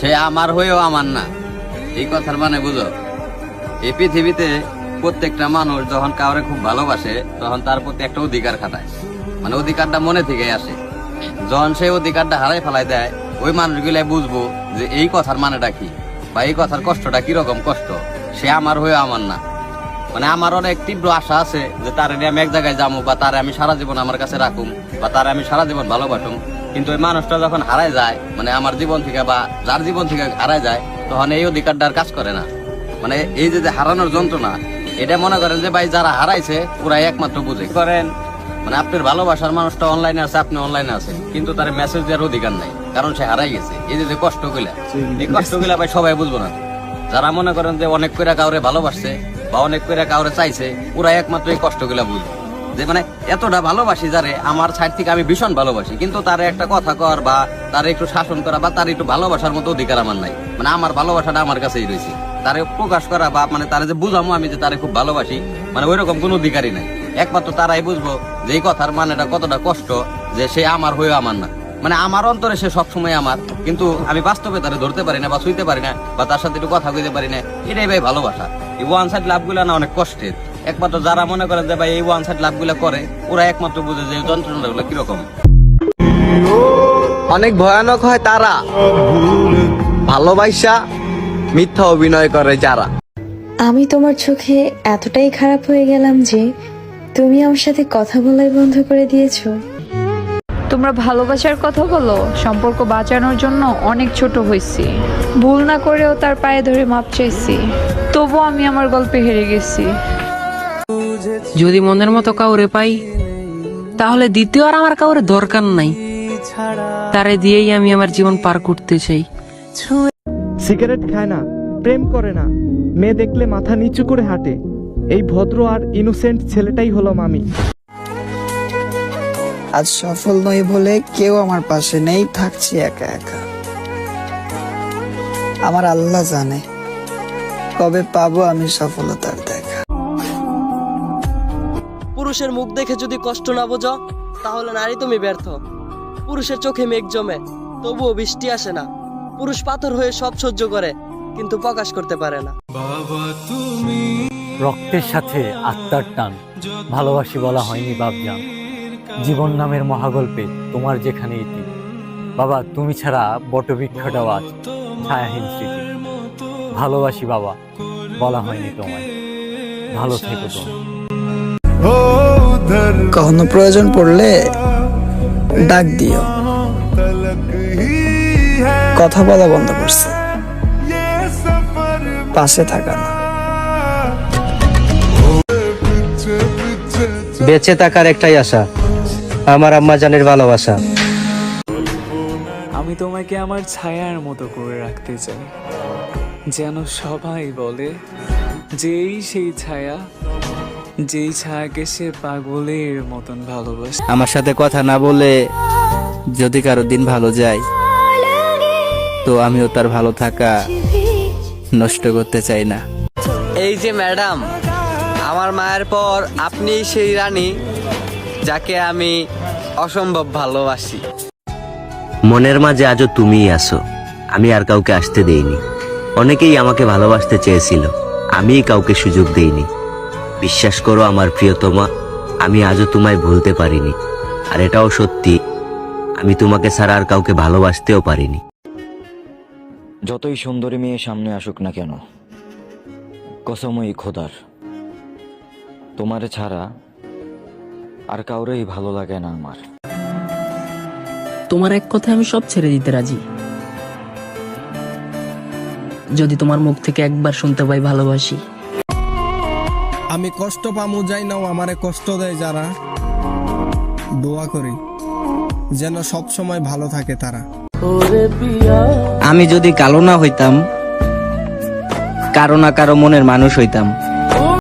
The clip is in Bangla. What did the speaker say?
সে আমার হয়েও আমার না। এই কথার মানে বুঝো? এই পৃথিবীতে প্রত্যেকটা মানুষ যখন কাউরে খুব ভালোবাসে, তখন তার প্রতি একটা অধিকার খাটায়। মানে অধিকারটা মনে থেকে আসে। যখন সেই অধিকারটা হারাই ফেলাই দেয়, ওই মানুষগুলাই বুঝব যে এই কথার মানেটা কি, বা এই কথার কষ্টটা কীরকম কষ্ট। সে আমার হয়েও আমার না। মানে আমার অনেক তীব্র আশা আছে যে তার আমি এক জায়গায় যাব বা তারে আমি সারা জীবন আমার কাছে রাখুম, বা তারে আমি সারা জীবন ভালোবাসুম। কিন্তু ওই মানুষটা যখন হারায় যায় মানে আমার জীবন থেকে বা যার জীবন থেকে হারায় যায়, তখন এই অধিকারটা কাজ করে না। মানে এই যে হারানোর যন্ত্রণা, এটা মনে করেন যে ভাই যারা হারাইছে পুরাই একমাত্র বুঝে। করেন? মানে আপনার ভালোবাসার মানুষটা অনলাইনে আছে, আপনি অনলাইনে আছে কিন্তু তার মেসেজ দেওয়ার অধিকার নাই, কারণ সে হারাই গেছে। এই যে কষ্টগুলা এই কষ্টগুলা ভাই সবাই বুঝব না। যারা মনে করেন যে অনেক কইরা কাউরে ভালোবাসছে বা অনেক কইরা কাউরে চাইছে পুরা একমাত্র এই কষ্টগুলা বুঝবে। যে মানে এতটা ভালোবাসি যারে, আমার সাইড থেকে আমি ভীষণ ভালোবাসি। কিন্তু তার একটা কথা কর বা তার একটু শাসন করা বা তার একটু ভালোবাসার মতো অধিকার আমার নাই। মানে আমার ভালোবাসাটা আমার কাছেই রয়েছে। তারে প্রকাশ করা বা মানে তারে যে বুঝামো আমি যে তারে খুব ভালোবাসি মানে ওইরকম কোনো অধিকারই নাই। একমাত্র তারাই বুঝব যে এই কথার মানেটা কতটা কষ্ট যে সে আমার হয়েও আমার না। মানে আমার অন্তরে সে সবসময় আমার, কিন্তু আমি বাস্তবে তারে ধরতে পারি না বা ছুঁইতে পারি না বা তার সাথে একটু কথা কইতে পারি না। এটাই ভাই ভালোবাসা। এই ওয়ান সাইড লাভগুলো না অনেক কষ্টের। একমাত্র যারা মনে করেন যে ভাই এই ওয়ান সাইড লাভগুলো করে ওরা একমাত্র বুঝে যে যন্ত্রণাগুলো কীরকম। অনেক ভয়ানক হয় তারা। ভালোবাসা মিথ্যা অভিনয় করে যারা। আমি তোমার চোখে এতটাই খারাপ হয়ে গেলাম যে তুমি আমার সাথে কথা বলাই বন্ধ করে দিয়েছ। তোমরা ভালোবাসার কথা বলো সম্পর্ক বাঁচানোর জন্য অনেক ছোট হয়েছি। ভুল না করেও তার পায়ে ধরে মাপ চাইছি। তবুও আমি আমার গল্পে হেরে গেছি। যদি মনের মতো কাউরে পাই তাহলে দ্বিতীয় আর আমার কাউরে দরকার নাই। তারে দিয়েই আমি আমার জীবন পার করতে চাই। সিগারেট খায় না প্রেম করে না। মেয়ে দেখলে মাথা নিচু করে হাঁটে। এই ভদ্র আর ইনোসেন্ট ছেলেটাই হলো মামি। আজ সফল নই বলে কেউ আমার পাশে নেই থাকছি একা একা। আমার আল্লাহ জানে কবে পাবো আমি সফলতার দেখা পুরুষের মুখ দেখে যদি কষ্ট না বোঝো তাহলে নারী তুমি ব্যর্থ। পুরুষের চোখে মেঘ জমে তবুও বৃষ্টি আসে না। পুরুষ পাথর হয়ে সব সহ্য করে কিন্তু প্রকাশ করতে পারে না। রক্তের সাথে আত্মার টান ভালোবাসি বলা হয়নি বাপজান। জীবন নামের মহাগল্পে তোমার যেখানে ইতি। বাবা তুমি ছাড়া বটবৃক্ষটাও আজ ছায়াহীন স্মৃতি। ভালোবাসি বাবা বলা হয়নি তোমায়। ভালো থেকো তুমি। কখনো প্রয়োজন পড়লে ডাক দিও। কথা বলা বন্ধ করছে। পাশে থাকা না। বেঁচে থাকার একটাই আশা আমার আম্মা জানের ভালোবাসা। আমি তোমাকে আমার ছায়ার মতো করে রাখতে চাই যেন সবাই বলে যেই সেই ছায়া যেই ছায়াকে সে পাগলের মতন ভালোবাসে। আমার সাথে কথা না বলে যদি কারও দিন ভালো যায় তো আমিও তার ভালো থাকা নষ্ট করতে চাই না। এই যে ম্যাডাম আমার মায়ের পর আপনি সেই রানী যাকে আমি অসম্ভব ভালোবাসি। মনের মাঝে আজও তুমিই আসো আমি আর কাউকে আসতে দেইনি। অনেকেই আমাকে ভালোবাসতে চেয়েছিল আমিই কাউকে সুযোগ দেইনি। বিশ্বাস করো আমার প্রিয়তমা আমি আজও তোমায় ভুলতে পারিনি। আর এটাও সত্যি আমি তোমাকে ছাড়া আর কাউকে ভালোবাসতেও পারিনি। যতই সুন্দরী মেয়ে সামনে আসুক না কেন কসমই খোদার। তোমার ছাড়া আর কাউরেই ভালো লাগে না আমার। তোমার এক কথা আমি সব ছেড়ে দিতে রাজি। যদি তোমার মুখ থেকে একবার শুনতে পাই ভালোবাসি। আমি কষ্ট পামু যাই নাও আমারে কষ্ট দেয় যারা। দোয়া করি যেন সব সময় ভালো থাকে তারা। আমি যদি কালো না হইতাম কারও না কারও মনের মানুষ হইতাম।